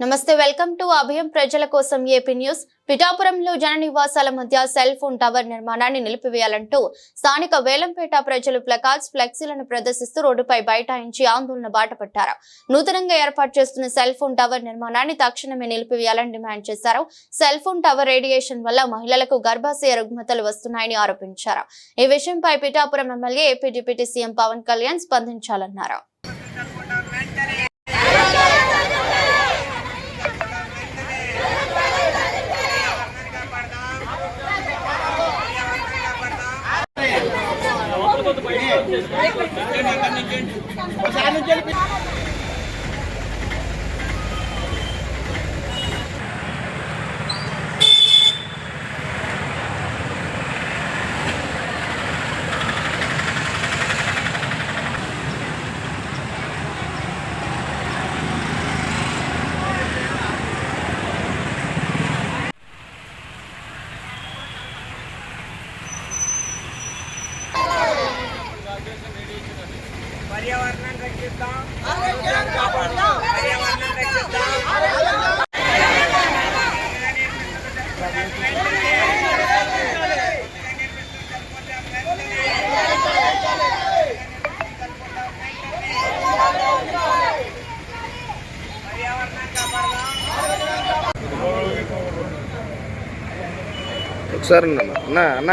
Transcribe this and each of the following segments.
నమస్తే welcome to అభయం ప్రజల కోసం ఏపీ న్యూస్. పిఠాపురంలో జన నివాసాల మధ్య సెల్ ఫోన్ టవర్ నిర్మాణాన్ని నిలిపివేయాలంటూ స్థానిక వేలంపేట ప్రజలు ప్లకార్డ్స్ ఫ్లెక్సీలను ప్రదర్శిస్తూ రోడ్డుపై బైఠాయించి ఆందోళన బాటపట్టారు. నూతనంగా ఏర్పాటు చేస్తున్న సెల్ ఫోన్ టవర్ నిర్మాణాన్ని తక్షణమే నిలిపివేయాలని డిమాండ్ చేశారు. సెల్ ఫోన్ టవర్ రేడియేషన్ వల్ల మహిళలకు గర్భాశయ రుగ్మతలు వస్తున్నాయని ఆరోపించారు. ఈ విషయంపై Pithapuram MLA AP deputy CM Pawan Kalyan స్పందించాలన్నారు. పర్యావరణాన్ని రక్షిద్దాం పర్యావరణాన్ని రక్షిద్దాం. పర్యావరణాన్ని కాపాడదాం ఒకసారి అన్న అన్న అన్న.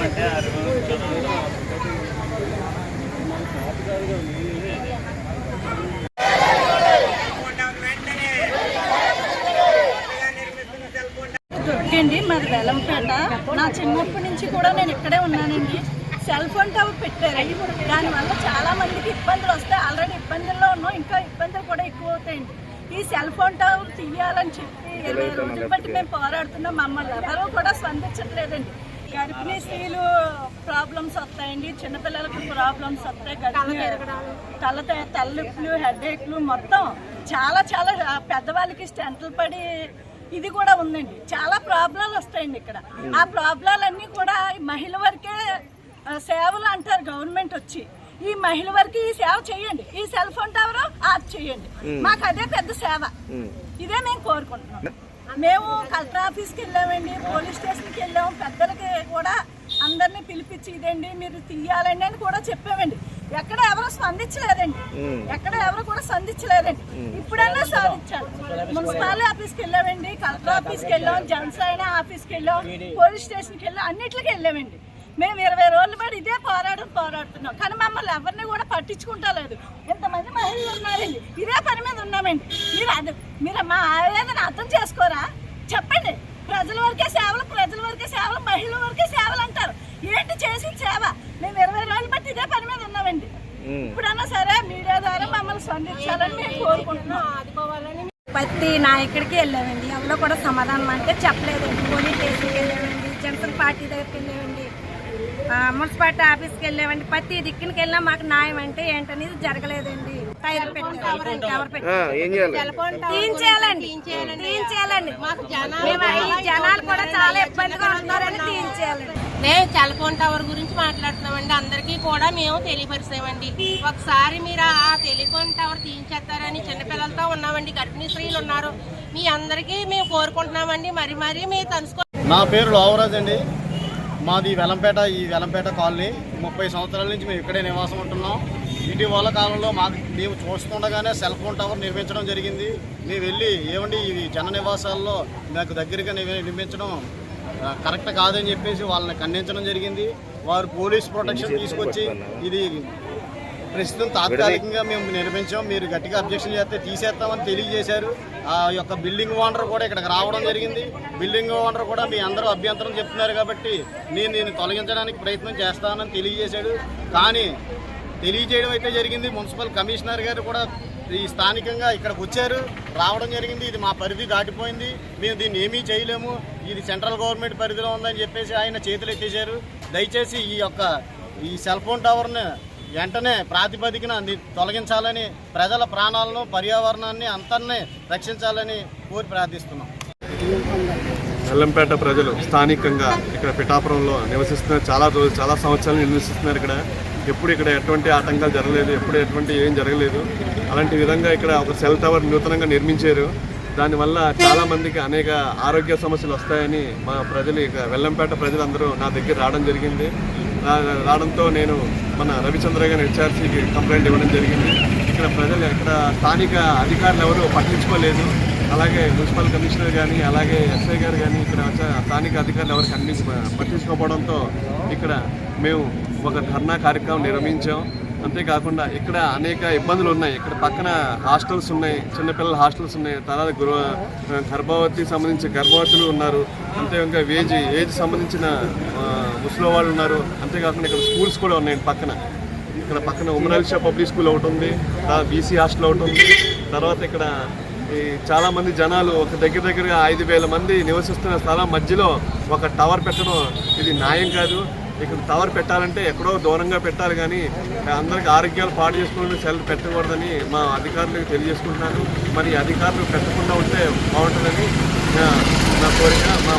ఒకసారి వెంటనే నిర్మిస్తున్న సెల్ ఫోన్ దొరికండి మాది వెలంపేట నా చిన్నప్పటి నుంచి కూడా నేను ఇక్కడే ఉన్నానండి. సెల్ ఫోన్ టవర్ పెట్టారు. దానివల్ల చాలా మందికి ఇబ్బందులు వస్తాయి. ఆల్రెడీ ఇబ్బందుల్లో ఉన్నాం. ఇంకా ఇబ్బందులు కూడా ఎక్కువ అవుతాయండి. ఈ సెల్ ఫోన్ టవర్ తీయాలని చెప్పి ఇరవై రోజుల బట్టి మేము పోరాడుతున్నాం. మమ్మల్ని ఎవరూ కూడా స్పందించట్లేదండి. గర్భిణీ స్త్రీలు ప్రాబ్లమ్స్ వస్తాయండి. చిన్నపిల్లలకు ప్రాబ్లమ్స్ వస్తాయి. గర్భిణీ తల తలనొప్పులు హెడ్ఏక్లు మొత్తం చాలా చాలా పెద్దవాళ్ళకి స్టెంట్లు పడి ఇది కూడా ఉందండి. చాలా ప్రాబ్లాలు వస్తాయండి ఇక్కడ. ఆ ప్రాబ్లాలన్నీ కూడా ఈ మహిళ వరకే సేవలు అంటారు గవర్నమెంట్ వచ్చి. ఈ మహిళ వరకు ఈ సేవ చేయండి. ఈ సెల్ ఫోన్ టవర్ ఆఫ్ చేయండి. మాకు అదే పెద్ద సేవ. ఇదే మేము కోరుకుంటున్నాం. మేము కలెక్టర్ ఆఫీస్కి వెళ్ళామండి పోలీస్ స్టేషన్కి వెళ్ళాము పెద్దలకి కూడా అందరినీ పిలిపించి ఇదండి మీరు తీయాలండి అని కూడా చెప్పామండి. ఎక్కడ ఎవరు స్పందించలేదండి. ఎక్కడ ఎవరు కూడా స్పందించలేదండి. ఇప్పుడన్నా సాధించాలి మున్సిపాలిటీ ఆఫీస్కి వెళ్ళామండి కలెక్టర్ ఆఫీస్కి వెళ్ళాం జనసేన ఆఫీస్కి వెళ్ళాం పోలీస్ స్టేషన్కి వెళ్ళాం అన్నిటికి వెళ్ళామండి. మేము ఇరవై రోజులు పడి ఇదే పోరాటం పోరాడుతున్నాం. కానీ మమ్మల్ని ఎవరిని కూడా పట్టించుకుంటా లేదు. ఇంతమంది మహిళలు ఉన్నారండి. ఇదే పని మీద ఉన్నామండి. మీరు అది మీరు మా ఆవేదన అర్థం చేసుకోరా? చెప్పండి. ప్రజల వరకే సేవలు ప్రజల వరకే సేవలు మహిళల వరకే సేవలు అంటారు. ఏంటి చేసిన సేవ? మేము ఇరవై రోజులు బట్టి ఇదే పని మీద ఉన్నామండి. ఇప్పుడన్నా సరే మీడియా ద్వారా మమ్మల్ని స్పందించాలని మేము కోరుకుంటున్నాం. ప్రతి నాయకుడికి వెళ్ళామండి. ఎవరో కూడా సమాధానం అంటే చెప్పలేదండి. పోలీస్ స్టేషన్కి వెళ్ళామండి జనసేన పార్టీ దగ్గరికి వెళ్ళామండి మున్సిపాలిటీ ఆఫీస్కి వెళ్ళామండి. ప్రతి దిక్కునికి వెళ్ళినా మాకు న్యాయం అంటే ఏంటనేది జరగలేదండి. ఏం చేయాలి? తీయించేయాలండి తీయించేయాలండి మేము ఈ జనాలు కూడా చాలా ఇబ్బందిగా ఉన్నారని తీయించేయాలండి మేము టెలిఫోన్ టవర్ గురించి మాట్లాడుతున్నామండి. అందరికీ కూడా మేము తెలియపరిచామండి. ఒకసారి మీరు ఆ టెలిఫోన్ టవర్ తీయించేస్తారని చిన్నపిల్లలతో ఉన్నామండి. గర్భిణీ స్త్రీలు ఉన్నారు. మీ అందరికీ మేము కోరుకుంటున్నామండి. మరి మరి మీరు తెలుసుకో నా పేరు లోవరాజ్ అండి. మాది వెలంపేట ఈ వెలంపేట కాలనీ. ముప్పై సంవత్సరాల నుంచి మేము ఇక్కడే నివాసం ఉంటున్నాం. ఇటీవల కాలంలో మాకు మేము చూస్తుండగానే సెల్ ఫోన్ టవర్ నిర్మించడం జరిగింది. మేము వెళ్ళి ఏమండి ఇవి జన నివాసాల్లో మాకు దగ్గరగా నిర్- నిర్మించడం కరెక్ట్ కాదని చెప్పేసి వాళ్ళని ఖండించడం జరిగింది. వారు పోలీస్ ప్రొటెక్షన్ తీసుకొచ్చి ఇది ప్రస్తుతం తాత్కాలికంగా మేము నిర్మించాం. మీరు గట్టిగా అబ్జెక్షన్ చేస్తే తీసేస్తామని తెలియజేశారు. ఆ యొక్క బిల్డింగ్ ఓనర్ కూడా ఇక్కడికి రావడం జరిగింది. బిల్డింగ్ ఓనర్ కూడా మీ అందరూ అభ్యంతరం చెప్తున్నారు కాబట్టి నేను నేను తొలగించడానికి ప్రయత్నం చేస్తానని తెలియజేశాడు. కానీ తెలియజేయడం అయితే జరిగింది. మున్సిపల్ కమిషనర్ గారు కూడా ఈ స్థానికంగా ఇక్కడికి వచ్చారు. రావడం జరిగింది. ఇది మా పరిధి దాటిపోయింది. మేము దీన్ని ఏమీ చేయలేము. ఇది సెంట్రల్ గవర్నమెంట్ పరిధిలో ఉందని చెప్పేసి ఆయన చేతులు ఎత్తేసారు దయచేసి ఈ యొక్క ఈ సెల్ ఫోన్ టవర్ని వెంటనే ప్రాతిపదికన తొలగించాలని ప్రజల ప్రాణాలను పర్యావరణాన్ని అంతర్ని రక్షించాలని కోరి ప్రార్థిస్తున్నాం. ఎల్లంపేట ప్రజలు స్థానికంగా ఇక్కడ పిఠాపురంలో నివసిస్తున్నారు. చాలా రోజు చాలా సంవత్సరాలు నివసిస్తున్నారు ఇక్కడ. ఎప్పుడు ఇక్కడ ఎటువంటి ఆటంకాలు జరగలేదు ఎప్పుడు ఎటువంటి ఏం జరగలేదు. అలాంటి విధంగా ఇక్కడ ఒక సెల్ టవర్ నూతనంగా నిర్మించారు. దానివల్ల చాలామందికి అనేక ఆరోగ్య సమస్యలు వస్తాయని మా ప్రజలు ఇక వెల్లంపేట ప్రజలందరూ నా దగ్గర రావడం జరిగింది. రావడంతో నేను మన రవిచంద్ర గారి హెచ్ఆర్సీకి కంప్లైంట్ ఇవ్వడం జరిగింది. ఇక్కడ ప్రజలు ఇక్కడ స్థానిక అధికారులు ఎవరు పట్టించుకోలేదు. అలాగే మున్సిపల్ కమిషనర్ కానీ అలాగే ఎస్ఐ గారు కానీ ఇక్కడ స్థానిక అధికారులు ఎవరు కన్ని పట్టించుకోకపోవడంతో ఇక్కడ మేము ఒక ధర్నా కార్యక్రమం నిర్వహించాం. అంతేకాకుండా ఇక్కడ అనేక ఇబ్బందులు ఉన్నాయి. ఇక్కడ పక్కన హాస్టల్స్ ఉన్నాయి. చిన్నపిల్లల హాస్టల్స్ ఉన్నాయి. తర్వాత గృహ గర్భవతికి సంబంధించిన గర్భవతులు ఉన్నారు. అంతే ఇంకా ఏజ్ ఏజ్ సంబంధించిన ఆ, వాళ్ళు ఉన్నారు. అంతేకాకుండా ఇక్కడ స్కూల్స్ కూడా ఉన్నాయి పక్కన. ఇక్కడ పక్కన ఉమరాలిషా పబ్లిక్ స్కూల్ ఒకటి ఉంది. తర్వాత బీసీ హాస్టల్ ఒకటి ఉంది. తర్వాత ఇక్కడ ఈ చాలా మంది జనాలు ఒక దగ్గర దగ్గరగా ఐదు వేల మంది నివసిస్తున్న స్థలం మధ్యలో ఒక టవర్ పెట్టడం ఇది న్యాయం కాదు. ఇక్కడ టవర్ పెట్టాలంటే ఎక్కడో దూరంగా పెట్టాలి కానీ అందరికి ఆరోగ్యాలు పాడు చేసుకుని సెల్ పెట్టకూడదని మా అధికారులకు తెలియజేసుకుంటున్నాను. మరి అధికారులు పెట్టకుండా ఉంటే బాగుంటుందని నా కోరిక మా